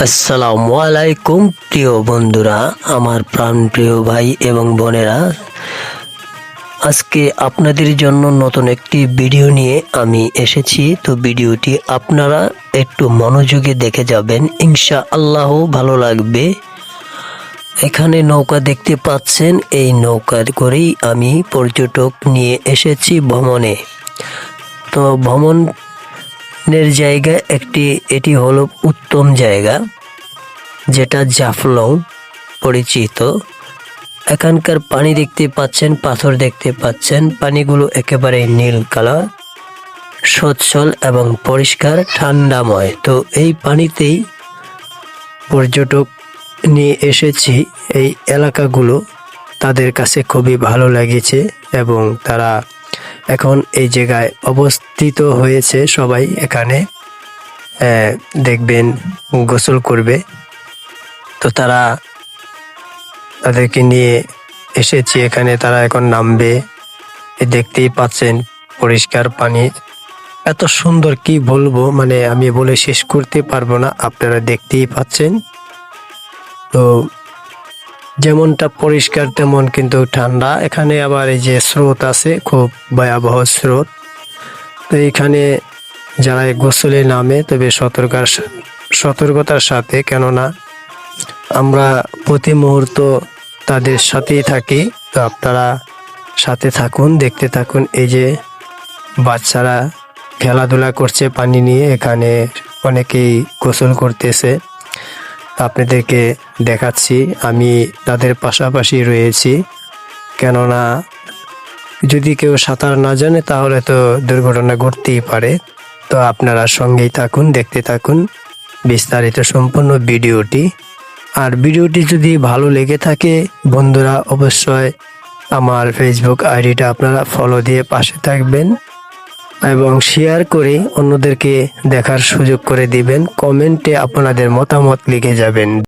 আসসালামু আলাইকুম, প্রিয় বন্ধুরা, আমার প্রাণ প্রিয় ভাই এবং বোনেরা। আজকে আপনাদের জন্য নতুন একটি ভিডিও নিয়ে আমি এসেছি। তো ভিডিওটি আপনারা একটু মনোযোগে দেখে যাবেন। ইনশা আল্লাহ ভালো লাগবে। এখানে নৌকা দেখতে পাচ্ছেন, এই নৌকা করেই আমি পর্যটক নিয়ে এসেছি ভ্রমণে। তো ভ্রমণের জায়গা একটি, এটি হলো উত্তম জায়গা, যেটা জাফলং পরিচিত। এখানকার পানি দেখতে পাচ্ছেন, পাথর দেখতে পাচ্ছেন, পানিগুলো একেবারে নীল কালার সচ্ছল এবং পরিষ্কার, ঠান্ডাময়। তো এই পানিতেই পর্যটক নিয়ে এসেছি, এই এলাকাগুলো তাদের কাছে খুবই ভালো লেগেছে এবং তারা এখন এই জায়গায় অবস্থিত হয়েছে সবাই এখানে দেখবেন, গোসল করবে। তো তারা তাদেরকে নিয়ে এসেছি এখানে, তারা এখন নামবে। দেখতেই পাচ্ছেন, পরিষ্কার পানি। এত সুন্দর কি বলব মানে আমি বলে শেষ করতে পারব না, আপনারা দেখতেই পাচ্ছেন। তো যেমনটা পরিষ্কার তেমন কিন্তু ঠান্ডা। এখানে আবার এই যে স্রোত আছে, খুব ভয়াবহ স্রোত। তো এখানে যারা গোসলে নামে, তবে সতর্কার সতর্কতার সাথে, কেননা আমরা প্রতি মুহূর্ত তাদের সাথেই থাকি। তো আপনারা সাথে থাকুন, দেখতে থাকুন। এই যে বাচ্চারা খেলাধুলা করছে পানি নিয়ে, এখানে অনেকেই গোসল করতেছে। আপনাদেরকে দেখাচ্ছি। আমি তাদের পাশাপাশি রয়েছি। কেননা, যদি কেউ সাঁতার না জানে, তাহলে তো দুর্ঘটনা ঘটতেই পারে। তো আপনারা সঙ্গেই থাকুন, দেখতে থাকুন বিস্তারিত সম্পূর্ণ ভিডিওটি। আর ভিডিওটি যদি ভালো লেগে থাকে, বন্ধুরা, অবশ্যই আমার ফেসবুক আইডিটা আপনারা ফলো দিয়ে পাশে থাকবেন। এবং শেয়ার করে অন্যদেরকে দেখার সুযোগ করে দিবেন। কমেন্টে আপনাদের মতামত লিখে যাবেন।